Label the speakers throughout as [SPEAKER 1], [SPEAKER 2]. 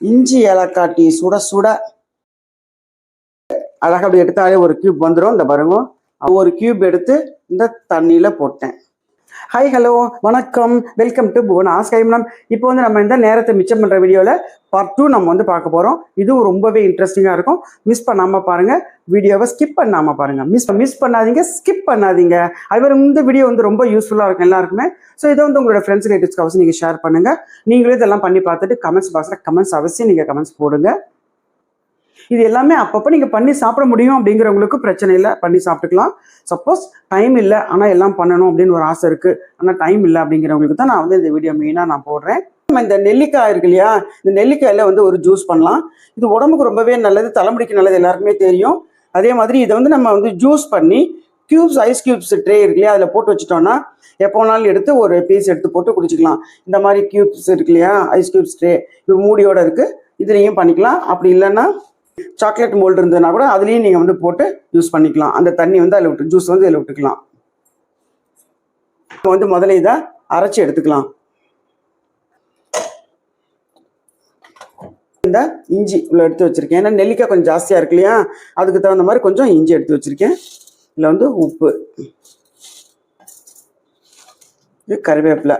[SPEAKER 1] இஞ்சி ஏலக்காய் டீ சுட சுட அழகா அப்படி எடுத்தாலே ஒரு கியூப் வந்துடும் இந்த பாருங்க. ஒரு கியூப் எடுத்து இந்த தண்ணியில் போட்டேன். ஹாய் ஹலோ வணக்கம். வெல்கம் டு புவன் ஆஸ்கைமனம் இப்போ வந்து நம்ம இந்த நேரத்தை மிச்சம் பண்ணுற வீடியோவில் பார்ட் டூ நம்ம வந்து பார்க்க போகிறோம் இதுவும் ரொம்பவே இன்ட்ரெஸ்டிங்காக இருக்கும். மிஸ் பண்ணாமல் பாருங்கள் வீடியோவை ஸ்கிப் பண்ணாமல் பாருங்கள் மிஸ் மிஸ் பண்ணாதீங்க ஸ்கிப் பண்ணாதீங்க. அது இந்த வீடியோ வந்து ரொம்ப யூஸ்ஃபுல்லாக இருக்கும் எல்லாருக்குமே. ஸோ இதை வந்து உங்களோட ஃப்ரெண்ட்ஸ் ரிலேட்டிவ்ஸ்க்கு அவசியம் நீங்கள் ஷேர் பண்ணுங்கள் நீங்களும் இதெல்லாம் பண்ணி பார்த்துட்டு கமெண்ட்ஸ் பாக்ஸில் கமெண்ட்ஸ் அவசியம் நீங்கள் கமெண்ட்ஸ் போடுங்க. இது எல்லாமே அப்பப்போ நீங்கள் பண்ணி சாப்பிட முடியும் அப்படிங்கிறவங்களுக்கு பிரச்சனை இல்லை. பண்ணி சாப்பிட்டுக்கலாம். சப்போஸ் டைம் இல்லை ஆனால் எல்லாம் பண்ணணும் அப்படின்னு ஒரு ஆசை இருக்குது ஆனால் டைம் இல்லை அப்படிங்கிறவங்களுக்கு தான் நான் வந்து இந்த வீடியோ மெயினாக நான் போடுறேன். நம்ம இந்த நெல்லிக்காய் இருக்கு இல்லையா? இந்த நெல்லிக்காயில் வந்து ஒரு ஜூஸ் பண்ணலாம். இது உடம்புக்கு ரொம்பவே நல்லது தலைமுடிக்கு நல்லது எல்லாருக்குமே தெரியும். அதே மாதிரி இதை வந்து நம்ம வந்து ஜூஸ் பண்ணி க்யூப்ஸ் ஐஸ் க்யூப்ஸ் ட்ரே இருக்கு இல்லையா? அதில் போட்டு வச்சுட்டோம்னா எப்போ வேணாலும் எடுத்து ஒரு பீஸ் எடுத்து போட்டு குடிச்சிக்கலாம். இந்த மாதிரி க்யூப்ஸ் இருக்கு இல்லையா? ஐஸ் க்யூப்ஸ் ட்ரே இது மூடியோட இருக்குது இதுலேயும் பண்ணிக்கலாம். அப்படி இல்லைன்னா சாக்லேட் மோல்டு இருந்ததுன்னா கூட அதுலேயும் நீங்கள் வந்து போட்டு யூஸ் பண்ணிக்கலாம். அந்த தண்ணி வந்து அதில் விட்டு ஜூஸ் வந்து அதில் விட்டுக்கலாம். இப்போ வந்து முதல்ல இதை அரைச்சி எடுத்துக்கலாம். இந்த இஞ்சி உள்ள எடுத்து வச்சிருக்கேன். ஏன்னா நெல்லிக்காய் கொஞ்சம் ஜாஸ்தியாக இருக்கு இல்லையா? அதுக்கு தகுந்த மாதிரி கொஞ்சம் இஞ்சி எடுத்து வச்சிருக்கேன். இதில் வந்து உப்பு. இது கருவேப்பிலை.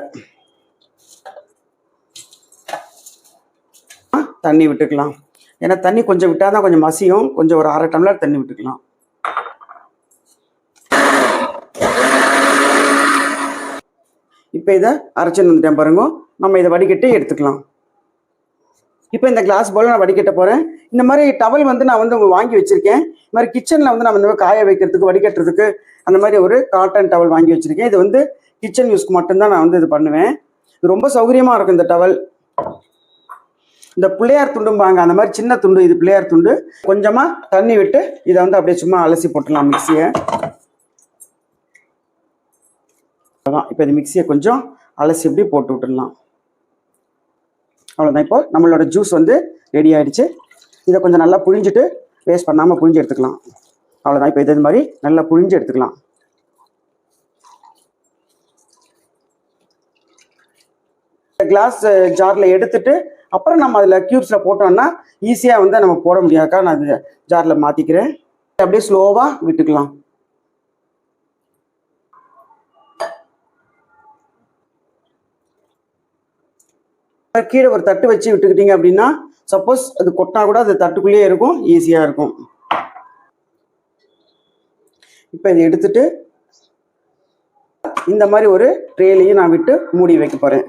[SPEAKER 1] தண்ணி விட்டுக்கலாம். ஏன்னா தண்ணி கொஞ்சம் விட்டால் தான் கொஞ்சம் மசியும். கொஞ்சம் ஒரு அரை டம்ளர் தண்ணி விட்டுக்கலாம். இப்போ இதை அரைச்சின்னு வந்துட்டேன் பாருங்க. நம்ம இதை வடிகட்டி எடுத்துக்கலாம். இப்போ இந்த கிளாஸ் போல் நான் வடிகட்ட போகிறேன் இந்த மாதிரி டவல் வந்து நான் வந்து வாங்கி வச்சுருக்கேன். இந்த மாதிரி கிச்சனில் வந்து நம்ம இந்த மாதிரி காய வைக்கிறதுக்கு வடிகட்டுறதுக்கு அந்த மாதிரி ஒரு காட்டன் டவல் வாங்கி வச்சுருக்கேன். இது வந்து கிச்சன் யூஸ்க்கு மட்டும்தான் நான் வந்து இது பண்ணுவேன். இது ரொம்ப சௌகரியமாக இருக்கும் இந்த டவல் இந்த பிள்ளையார் துண்டும்பாங்க அந்த மாதிரி சின்ன துண்டு இது பிள்ளையார் துண்டு. கொஞ்சமாக தண்ணி விட்டு இதை வந்து அப்படியே சும்மா அலசி போட்டுடலாம் மிக்சியை. அதான் இப்போ இந்த மிக்சியை கொஞ்சம் அலசி இப்படி போட்டு விட்டுடலாம். அவ்வளோதான் இப்போ நம்மளோட ஜூஸ் வந்து ரெடி ஆகிடுச்சு இதை கொஞ்சம் நல்லா புழிஞ்சிட்டு வேஸ்ட் பண்ணாமல் புழிஞ்சு எடுத்துக்கலாம். அவ்வளோதான் இப்போ இது மாதிரி நல்லா புழிஞ்சு எடுத்துக்கலாம். கிளாஸ் ஜாரில் எடுத்துட்டு அப்புறம் நம்ம அதில் க்யூப்ஸில் போட்டோம்னா ஈஸியாக வந்து நம்ம போட முடியாதுக்கா நான் அது ஜாரில் மாற்றிக்கிறேன் அப்படியே ஸ்லோவாக விட்டுக்கலாம். கீழே ஒரு தட்டு வச்சு விட்டுக்கிட்டீங்க அப்படின்னா சப்போஸ் அது கொட்டினா கூட அது தட்டுக்குள்ளேயே இருக்கும் ஈஸியாக இருக்கும். இப்போ இதை எடுத்துட்டு இந்த மாதிரி ஒரு ட்ரேலையும் நான் விட்டு மூடி வைக்க போகிறேன்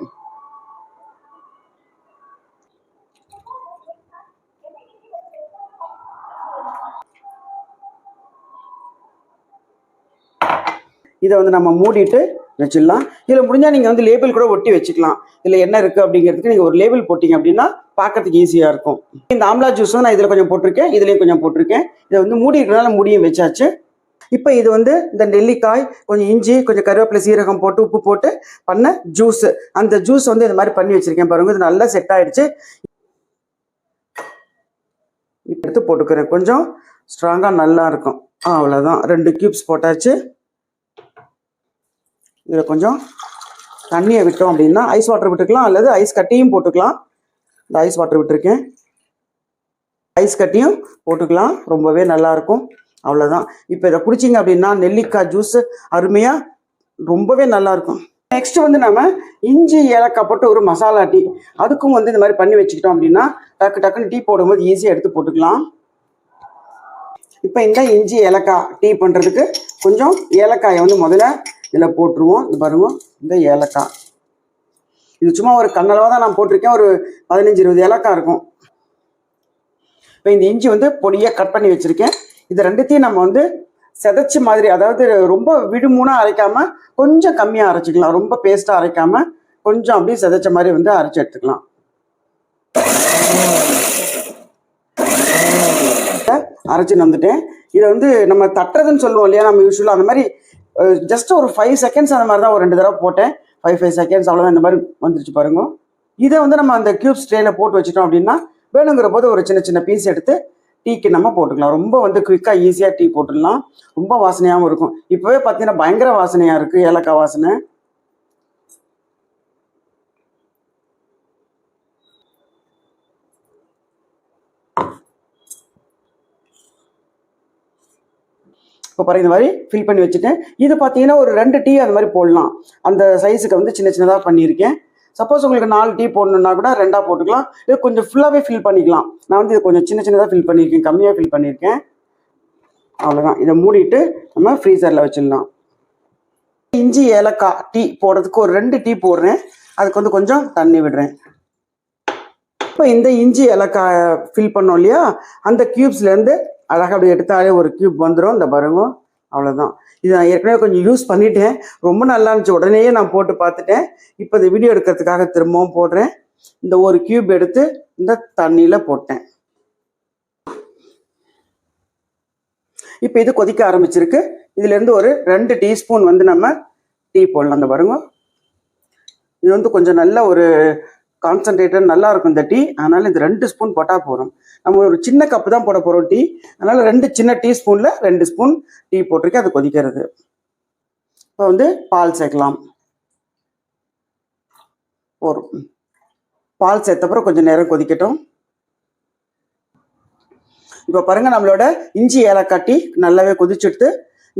[SPEAKER 1] இதை வந்து நம்ம மூடிட்டு வச்சிடலாம். இதில் முடிஞ்சால் நீங்கள் வந்து லேபிள் கூட ஒட்டி வச்சுக்கலாம். இதில் என்ன இருக்குது அப்படிங்கிறதுக்கு நீங்கள் ஒரு லேபிள் போட்டிங்க அப்படின்னா பார்க்கறதுக்கு ஈஸியாக இருக்கும். இந்த ஆம்லா ஜூஸ் நான் இதில் கொஞ்சம் போட்டிருக்கேன். இதுலேயும் கொஞ்சம் போட்டிருக்கேன். இதை வந்து மூடி இருக்கிறனால மூடியும் வச்சாச்சு. இப்போ இது வந்து இந்த நெல்லிக்காய் கொஞ்சம் இஞ்சி கொஞ்சம் கருவேப்பிலை சீரகம் போட்டு உப்பு போட்டு பண்ண ஜூஸ் அந்த ஜூஸ் வந்து இந்த மாதிரி பண்ணி வச்சுருக்கேன் பாருங்கள் இது நல்லா செட் ஆகிடுச்சு இப்போ எடுத்து போட்டுக்கிறேன். கொஞ்சம் ஸ்ட்ராங்காக நல்லா இருக்கும். அவ்வளோதான் ரெண்டு கியூப்ஸ் போட்டாச்சு. இதில் கொஞ்சம் தண்ணியை விட்டோம் அப்படின்னா ஐஸ் வாட்டர் விட்டுக்கலாம் அல்லது ஐஸ் கட்டியும் போட்டுக்கலாம். இந்த ஐஸ் வாட்டர் விட்டுருக்கேன். ஐஸ் கட்டியும் போட்டுக்கலாம். ரொம்பவே நல்லா இருக்கும். அவ்வளோதான் இப்போ இதை குடிச்சிங்க அப்படின்னா நெல்லிக்காய் ஜூஸ் அருமையாக ரொம்பவே நல்லாயிருக்கும் நெக்ஸ்ட்டு நெக்ஸ்ட் வந்து நம்ம இஞ்சி ஏலக்காய் போட்டு ஒரு மசாலா டீ. அதுக்கும் வந்து இந்த மாதிரி பண்ணி வச்சுக்கிட்டோம் அப்படின்னா டக்கு டக்குன்னு டீ போடும்போது ஈஸியாக எடுத்து போட்டுக்கலாம். இப்போ இந்த இஞ்சி ஏலக்காய் டீ பண்ணுறதுக்கு கொஞ்சம் ஏலக்காயை வந்து முதல்ல இதில் போட்டுருவோம். இது பாருங்க இந்த ஏலக்காய். இது சும்மா ஒரு கண்ணளவாக தான் நான் போட்டிருக்கேன். ஒரு பதினஞ்சு இருபது ஏலக்காய் இருக்கும். இப்போ இந்த இஞ்சி வந்து பொடியாக கட் பண்ணி வச்சுருக்கேன். இது ரெண்டுத்தையும் நம்ம வந்து செதைச்சி மாதிரி அதாவது ரொம்ப விடுமூனாக அரைக்காமல் கொஞ்சம் கம்மியாக அரைச்சிக்கலாம். ரொம்ப பேஸ்ட்டாக அரைக்காமல் கொஞ்சம் அப்படியே செதைச்ச மாதிரி வந்து அரைச்சி எடுத்துக்கலாம். அரைச்சின்னு வந்துட்டேன் இதை வந்து நம்ம தட்டுறதுன்னு சொல்லுவோம் இல்லையா? நம்ம யூஸ்வலாக அந்த மாதிரி ஜஸ்ட் ஒரு ஃபைவ் செகண்ட்ஸ் அந்த மாதிரி தான் ஒரு ரெண்டு தடவை போட்டேன். ஃபைவ் ஃபைவ் செகண்ட்ஸ் அவ்வளோதான் இந்த மாதிரி வந்துருச்சு பாருங்க. இதை வந்து நம்ம அந்த க்யூப்ஸ் ட்ரேல போட்டு வச்சிட்டோம் அப்படின்னா வேணுங்கிற போது ஒரு சின்ன சின்ன பீஸ் எடுத்து டீக்கு நம்ம போட்டுக்கலாம். ரொம்ப வந்து குயிக்காக ஈஸியாக டீ போட்டுடலாம். ரொம்ப வாசனையாகவும் இருக்கும். இப்போவே பார்த்தீங்கன்னா பயங்கர வாசனையாக இருக்குது ஏலக்காய் வாசனை. இப்போ பாருங்க இந்த மாதிரி ஃபில் பண்ணி வச்சுட்டேன். இது பார்த்தீங்கன்னா ஒரு ரெண்டு டீ அந்த மாதிரி போடலாம். அந்த சைஸுக்கு வந்து சின்ன சின்னதாக பண்ணியிருக்கேன். சப்போஸ் உங்களுக்கு நாலு டீ போடணுன்னா கூட ரெண்டாக போட்டுக்கலாம். இது கொஞ்சம் ஃபுல்லாகவே ஃபில் பண்ணிக்கலாம். நான் வந்து இது கொஞ்சம் சின்ன சின்னதாக ஃபில் பண்ணியிருக்கேன். கம்மியாக ஃபில் பண்ணியிருக்கேன். அவ்வளோதான் இதை மூடிட்டு நம்ம ஃப்ரீசரில் வச்சிடலாம். இஞ்சி ஏலக்காய் டீ போடுறதுக்கு ஒரு ரெண்டு டீ போடுறேன். அதுக்கு வந்து கொஞ்சம் தண்ணி விடுறேன். இப்போ இந்த இஞ்சி ஏலக்காய் ஃபில் பண்ணோம் இல்லையா? அந்த க்யூப்ஸ்லேருந்து அழகாக அப்படி எடுத்தாலே ஒரு க்யூப் வந்துடும் இந்த பாருங்க. அவ்வளோதான் இது நான் ஏற்கனவே கொஞ்சம் யூஸ் பண்ணிட்டேன். ரொம்ப நல்லா இருந்துச்சு. உடனேயே நான் போட்டு பார்த்துட்டேன். இப்போ இந்த வீடியோ எடுக்கிறதுக்காக திரும்பவும் போடுறேன். இந்த ஒரு க்யூப் எடுத்து இந்த தண்ணியில் போட்டேன். இப்போ இது கொதிக்க ஆரம்பிச்சிருக்கு. இதுலேருந்து ஒரு ரெண்டு டீஸ்பூன் வந்து நம்ம டீ போடலாம். அந்த பாருங்க. இது வந்து கொஞ்சம் நல்ல ஒரு கான்சன்ட்ரேட்டட் நல்லா இருக்கும் இந்த டீ. அதனால இந்த ரெண்டு ஸ்பூன் போட்டால் போகிறோம் நம்ம ஒரு சின்ன கப்பு தான் போட போகிறோம் டீ. அதனால ரெண்டு சின்ன டீஸ்பூனில் ரெண்டு ஸ்பூன் டீ போட்டிருக்கேன். அது கொதிக்கிறது. இப்போ வந்து பால் சேர்க்கலாம். ஒரு பால் சேர்த்தப்புறம் கொஞ்சம் நேரம் கொதிக்கட்டும். இப்போ பாருங்கள் நம்மளோட இஞ்சி ஏலக்காய் டீ நல்லாவே கொதிச்சுடுத்து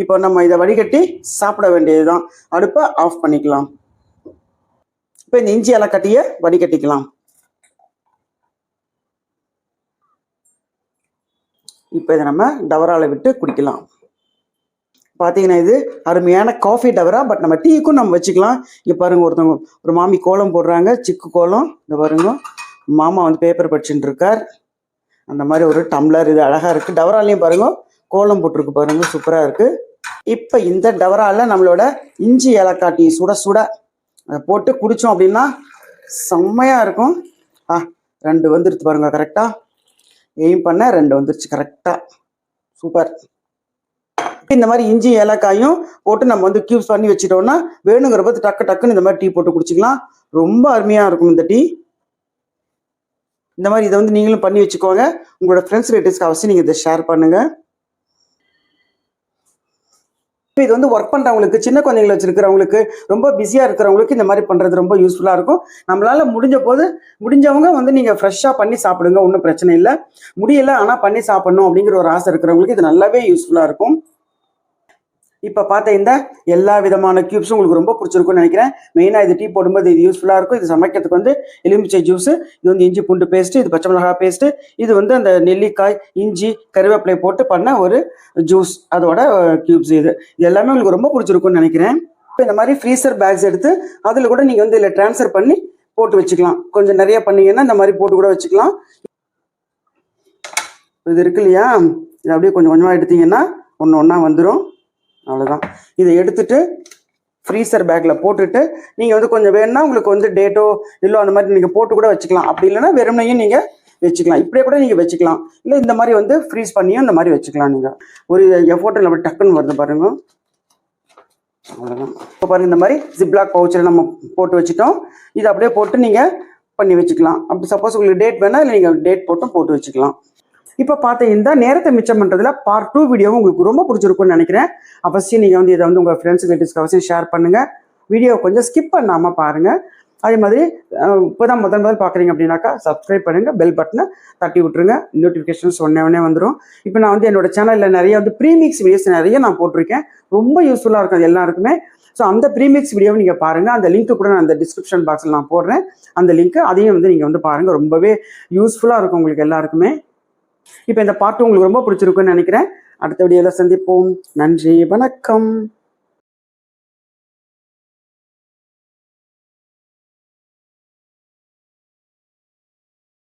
[SPEAKER 1] இப்போ நம்ம இதை வடிகட்டி சாப்பிட வேண்டியது தான் அடுப்பை ஆஃப் பண்ணிக்கலாம். இப்போ இந்த இஞ்சி ஏலக்காட்டியை வடிகட்டிக்கலாம் இப்போ இதை நம்ம டவரால விட்டு குடிக்கலாம். பார்த்தீங்கன்னா இது அருமையான காஃபி டவரா பட் நம்ம டீக்கும் நம்ம வச்சுக்கலாம். இங்கே பாருங்க ஒருத்தவங்க ஒரு மாமி கோலம் போடுறாங்க சிக்கு கோலம். இந்த பாருங்க மாமா வந்து பேப்பர் படிச்சுட்டு இருக்கார். அந்த மாதிரி ஒரு டம்ளர் இது அழகாக இருக்குது டவராலையும் பாருங்க கோலம் போட்டிருக்கு பாருங்க சூப்பராக இருக்குது இப்போ இந்த டவரால நம்மளோட இஞ்சி ஏலக்காய் சுட சுட அதை போட்டு குடித்தோம் அப்படின்னா செம்மையாக இருக்கும். ஆ ரெண்டு வந்துருச்சு பாருங்க கரெக்டாக எய்ம் பண்ண ரெண்டு வந்துருச்சு கரெக்டாக சூப்பர் இந்த மாதிரி இஞ்சி ஏலக்காயும் போட்டு நம்ம வந்து கியூப்ஸ் பண்ணி வச்சிட்டோம்னா வேணுங்கிற பார்த்து டக்கு டக்குன்னு இந்த மாதிரி டீ போட்டு குடிச்சிக்கலாம். ரொம்ப அருமையாக இருக்கும் இந்த டீ. இந்த மாதிரி இதை வந்து நீங்களும் பண்ணி வச்சுக்கோங்க. உங்களோட ஃப்ரெண்ட்ஸ் ரிலேட்டிவ்ஸ்க்கு அவசியம் நீங்கள் இதை ஷேர் பண்ணுங்கள் இப்போ இது வந்து ஒர்க் பண்ணுறவங்களுக்கு சின்ன குழந்தைங்களை வச்சிருக்கிறவங்களுக்கு ரொம்ப பிஸியாக இருக்கிறவங்களுக்கு இந்த மாதிரி பண்ணுறது ரொம்ப யூஸ்ஃபுல்லாக இருக்கும். நம்மளால முடிஞ்ச போது முடிஞ்சவங்க வந்து நீங்கள் ஃப்ரெஷ்ஷாக பண்ணி சாப்பிடுங்க ஒன்றும் பிரச்சனை இல்லை. முடியல ஆனால் பண்ணி சாப்பிடணும் அப்படிங்கிற ஒரு ஆசை இருக்கிறவங்களுக்கு இது நல்லாவே யூஸ்ஃபுல்லாக இருக்கும். இப்போ பார்த்த இந்த எல்லா விதமான கியூப்ஸும் உங்களுக்கு ரொம்ப பிடிச்சிருக்கும்னு நினைக்கிறேன். மெயினாக இது டீ போடும்போது இது யூஸ்ஃபுல்லாக இருக்கும். இது சமைக்கிறதுக்கு வந்து எலுமிச்சை ஜூஸ் இது வந்து இஞ்சி பூண்டு பேஸ்ட்டு இது பச்சை மிளகாய் பேஸ்ட்டு இது வந்து அந்த நெல்லிக்காய் இஞ்சி கருவேப்பிலை போட்டு பண்ண ஒரு ஜூஸ் அதோட கியூப்ஸ் இது. இது எல்லாமே உங்களுக்கு ரொம்ப பிடிச்சிருக்கும்னு நினைக்கிறேன். இப்போ இந்த மாதிரி ஃப்ரீசர் பேக்ஸ் எடுத்து அதில் கூட நீங்கள் வந்து இதில் ட்ரான்ஸ்ஃபர் பண்ணி போட்டு வச்சுக்கலாம். கொஞ்சம் நிறைய பண்ணீங்கன்னா இந்த மாதிரி போட்டு கூட வச்சுக்கலாம். இது இருக்கு இல்லையா? இது அப்படியே கொஞ்சம் கொஞ்சமாக எடுத்தீங்கன்னா ஒன்று ஒன்றா வந்துடும் அவ்வளோதான் இதை எடுத்துட்டு ஃப்ரீசர் பேக்கில் போட்டுட்டு நீங்கள் வந்து கொஞ்சம் வேணும்னா உங்களுக்கு வந்து டேட்டோ இல்லை அந்த மாதிரி நீங்கள் போட்டு கூட வச்சுக்கலாம். அப்படி இல்லைன்னா வெறுமனையும் நீங்கள் வச்சுக்கலாம். இப்படியே கூட நீங்கள் வச்சுக்கலாம். இல்லை இந்த மாதிரி வந்து ஃப்ரீஸ் பண்ணியும் இந்த மாதிரி வச்சுக்கலாம் நீங்கள் ஒரு எஃபோர்ட்டில் நம்ம டக்குன்னு வருது பாருங்க. அவ்வளோதான் இப்போ பாருங்கள் இந்த மாதிரி ஜிப்லாக் பவுச்சில் நம்ம போட்டு வச்சுட்டோம். இது அப்படியே போட்டு நீங்கள் பண்ணி வச்சுக்கலாம். அப்படி சப்போஸ் உங்களுக்கு டேட் வேணால் இல்லை நீங்கள் டேட் போட்டும் போட்டு வச்சுக்கலாம். இப்போ பார்த்தீங்கன்னா நேரத்தை மிச்சம் பண்ணுறதுல பார்ட் டூ வீடியோவும் உங்களுக்கு ரொம்ப பிடிச்சிருக்கும்னு நினைக்கிறேன். அவசியம் நீங்கள் வந்து இதை வந்து உங்கள் ஃப்ரெண்ட்ஸ் ரிலேட்டிவ்ஸ்க்கு அவசியம் ஷேர் பண்ணுங்கள் வீடியோ கொஞ்சம் ஸ்கிப் பண்ணாமல் பாருங்கள் அதே மாதிரி இப்போ தான் முதல் முதல் பார்க்குறீங்க அப்படின்னாக்கா சப்ஸ்கிரைப் பண்ணுங்கள் பெல் பட்டனை தட்டி விட்டுருங்க. நோட்டிஃபிகேஷன்ஸ் உடனே உடனே வந்துடும் இப்போ நான் வந்து என்னோட சேனலில் நிறைய வந்து ப்ரீமிக்ஸ் வீடியோஸ் நிறைய நான் போட்டிருக்கேன். ரொம்ப யூஸ்ஃபுல்லாக இருக்கும் அது எல்லாருக்குமே. ஸோ அந்த ப்ரீமிக்ஸ் வீடியோவை நீங்கள் பாருங்கள் அந்த லிங்க்கு கூட நான் அந்த டிஸ்கிரிப்ஷன் பாக்ஸில் நான் போடுறேன். அந்த லிங்க் அதையும் வந்து நீங்கள் வந்து பாருங்கள் ரொம்பவே யூஸ்ஃபுல்லாக இருக்கும் உங்களுக்கு எல்லாருக்குமே. இப்போ இந்த பாட்டு உங்களுக்கு ரொம்ப பிடிச்சிருக்குன்னு நினைக்கிறேன். அடுத்த வீடியோவில் சந்திப்போம். நன்றி வணக்கம்.